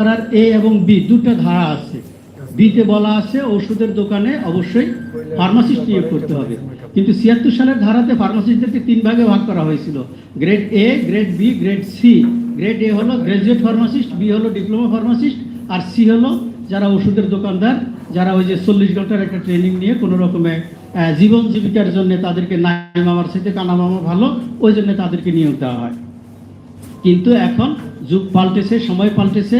ধারার এ এবং বি দুটো ধারা আছে। বিতে বলা আছে, ওষুধের দোকানে অবশ্যই ফার্মাসিস্ট নিয়োগ করতে হবে। কিন্তু ছিয়াত্তর সালের ধারাতে ফার্মাসিস্টদেরকে তিন ভাগে ভাগ করা হয়েছিল। Grade A grade B grade C grade A হলো গ্রাজুয়েট ফার্মাসিস্ট বি হলো ডিপ্লোমা ফার্মাসিস্ট আর সি হলো যারা ওষুধের দোকানদার, যারা ওই যে চল্লিশ ঘণ্টার একটা ট্রেনিং নিয়ে কোনো রকমে জীবন জীবিকার জন্য তাদেরকে নাই মামার সাথে কানা মামা ভালো, ওই জন্য তাদেরকে নিয়োগ দেওয়া হয়। কিন্তু এখন যুগ পাল্টেছে, সময় পাল্টেছে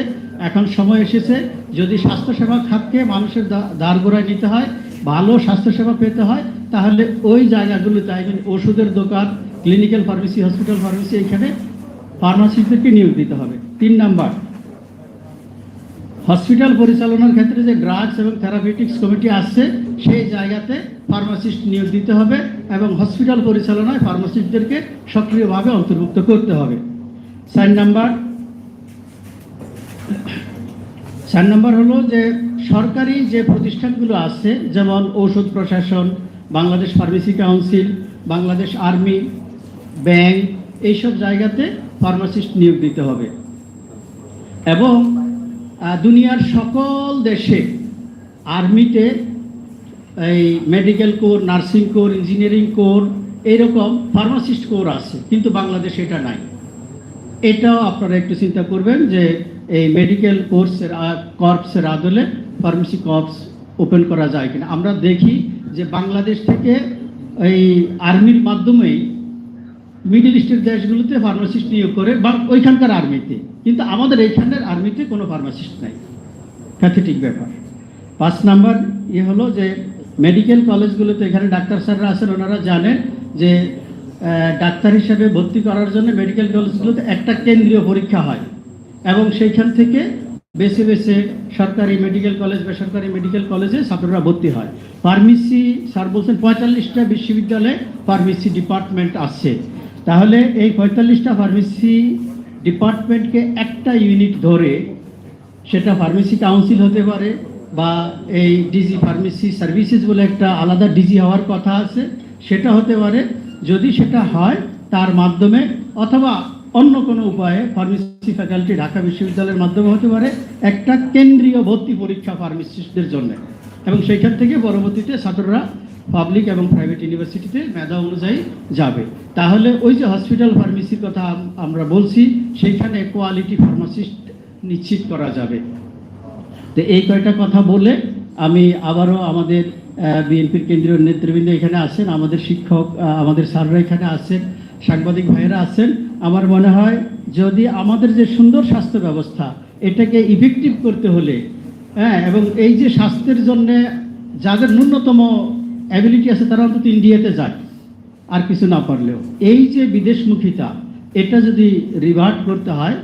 এখন সময় এসেছে, যদি স্বাস্থ্যসেবা খাতকে মানুষের দাঁড়গোড়ায় নিতে হয়, ভালো স্বাস্থ্যসেবা পেতে হয়, তাহলে ওই জায়গাগুলোতে আই মিন ওষুধের দোকান ক্লিনিক্যাল ফার্মেসি হসপিটাল ফার্মেসি এখানে ফার্মাসিস্টদেরকে নিয়োগ দিতে হবে। তিন নাম্বার হসপিটাল পরিচালনার ক্ষেত্রে যে ড্রাগস এবং থেরাপিউটিক্স কমিটি আসছে, সেই জায়গাতে ফার্মাসিস্ট নিয়োগ দিতে হবে এবং হসপিটাল পরিচালনায় ফার্মাসিস্টদেরকে সক্রিয়ভাবে অন্তর্ভুক্ত করতে হবে। চার নাম্বার চার নম্বর হলো যে সরকারি যে প্রতিষ্ঠানগুলো আছে, যেমন ঔষধ প্রশাসন, Bangladesh pharmacy council, Bangladesh army, bank, এইসব জায়গাতে ফার্মাসিস্ট নিয়োগ দিতে হবে। এবং দুনিয়ার সকল দেশে আর্মিতে এই medical corps, nursing corps, engineering corps, এইরকম ফার্মাসিস্ট কোর আছে, কিন্তু বাংলাদেশে এটা নাই। এটাও আপনারা একটু চিন্তা করবেন যে এই মেডিকেল কোর্সের কর্পসের আদলে ফার্মেসি কর্পস ওপেন করা যায় কিনা। আমরা দেখি যে বাংলাদেশ থেকে এই আর্মির মাধ্যমেই মিডল ইস্টের দেশগুলোতে ফার্মাসিস্ট নিয়োগ করে, বা ওইখানকার আর্মিতে কিন্তু আমাদের এইখানের আর্মিতে কোনো ফার্মাসিস্ট নাই। প্যাথেটিক ব্যাপার। পাঁচ নাম্বার ইয়ে হলো যে মেডিকেল কলেজগুলোতে এখানে ডাক্তার স্যাররা আছেন, ওনারা জানেন যে ডাক্তার হিসেবে ভর্তি করার জন্য মেডিকেল কলেজগুলোতে একটা কেন্দ্রীয় পরীক্ষা হয়। এবং সেইখান থেকে বেছে বেছে সরকারি মেডিকেল কলেজ বেসরকারি মেডিকেল কলেজে ছাত্ররা ভর্তি হয়। ফার্মেসি স্যার বলছেন, পঁয়তাল্লিশটা বিশ্ববিদ্যালয়ে ফার্মেসি ডিপার্টমেন্ট আছে। তাহলে এই পঁয়তাল্লিশটা ফার্মেসি ডিপার্টমেন্টকে একটা ইউনিট ধরে সেটা ফার্মেসি কাউন্সিল হতে পারে বা এই ডিজি ফার্মেসি সার্ভিসেস বলে একটা আলাদা ডিজি হওয়ার কথা আছে। সেটা হতে পারে, যদি সেটা হয় তার মাধ্যমে অথবা অন্য কোনো উপায়ে ফার্মেসি ফ্যাকাল্টি ঢাকা বিশ্ববিদ্যালয়ের মাধ্যমে হতে পারে একটা কেন্দ্রীয় ভর্তি পরীক্ষা ফার্মেসিস্টদের জন্য। এবং সেইখান থেকে পরবর্তীতে ছাত্ররা পাবলিক এবং প্রাইভেট ইউনিভার্সিটিতে মেধা অনুযায়ী যাবে। তাহলে ওই যে হসপিটাল ফার্মেসির কথা আমরা বলছি সেইখানে কোয়ালিটি ফার্মাসিস্ট নিশ্চিত করা যাবে। তো এই কয়টা কথা বলে আমি আবারও আমাদের বিএনপির কেন্দ্রীয় নেতৃবৃন্দ এখানে আছেন, আমাদের শিক্ষক আমাদের স্যাররা এখানে আছেন। সাংবাদিক ভাইয়েরা আছেন, আমার মনে হয় যদি আমাদের যে সুন্দর স্বাস্থ্য ব্যবস্থা, এটাকে ইফেক্টিভ করতে হলে হ্যাঁ এবং এই যে স্বাস্থ্যের জন্যে যাদের ন্যূনতম অ্যাবিলিটি আছে, তারা অন্তত ইন্ডিয়াতে যায় আর কিছু না পারলেও। এই যে বিদেশমুখিতা, এটা যদি রিভার্ট করতে হয়,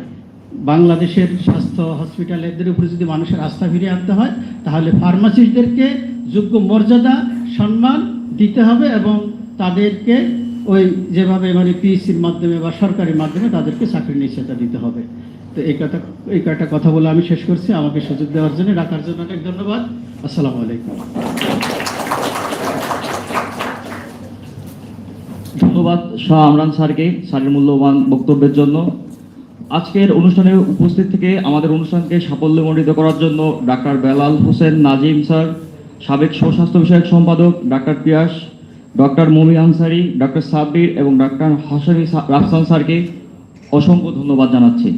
বাংলাদেশের স্বাস্থ্য হসপিটাল এদের উপরে যদি মানুষের আস্থা ফিরিয়ে আনতে হয়, তাহলে ফার্মাসিস্টদেরকে যোগ্য মর্যাদা, সম্মান দিতে হবে এবং তাদেরকে ওই যেভাবে মানে পিএসসির মাধ্যমে বা সরকারি মাধ্যমে তাদেরকে চাকরির নিশ্চয়তা দিতে হবে। তো এই কথা, এই কয়েকটা কথা বলে আমি শেষ করছি। আমাকে সুযোগ দেওয়ার জন্য রাখার জন্য অনেক ধন্যবাদ। আসসালামু আলাইকুম। ধন্যবাদ শাহ আমরান স্যারকে স্যারের মূল্যবান বক্তব্যের জন্য। আজকের অনুষ্ঠানে উপস্থিত থেকে আমাদের অনুষ্ঠানকে সাফল্যমণ্ডিত করার জন্য ডাক্তার বেলাল হোসেন নাজিম স্যার, সাবেক স্বস্বাস্থ্য বিষয়ক সম্পাদক doctor Piyas doctor Momi Ansari, doctor Sabbir এবং ডক্টর হাসানি রাফসান স্যারকে অসংখ্য ধন্যবাদ জানাচ্ছি।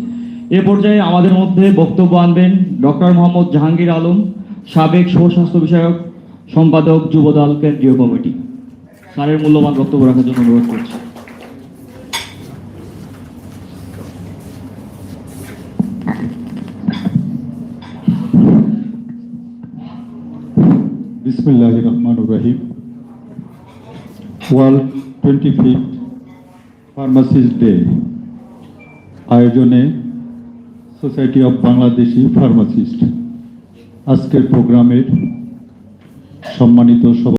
এ পর্যায়ে আমাদের মধ্যে বক্তব্য আনবেন ডক্টর মোহাম্মদ জাহাঙ্গীর আলম, সাবেক স্বস্বাস্থ্য বিষয়ক সম্পাদক যুবদল কেন্দ্রীয় কমিটি। স্যারের মূল্যবান বক্তব্য রাখার জন্য অনুরোধ করছি। বিসমিল্লাহ রহমান রহিম। World twenty fifth pharmacist day আয়োজনে সোসাইটি অফ বাংলাদেশি ফার্মাসিস্ট আজকের প্রোগ্রামের সম্মানিত সভা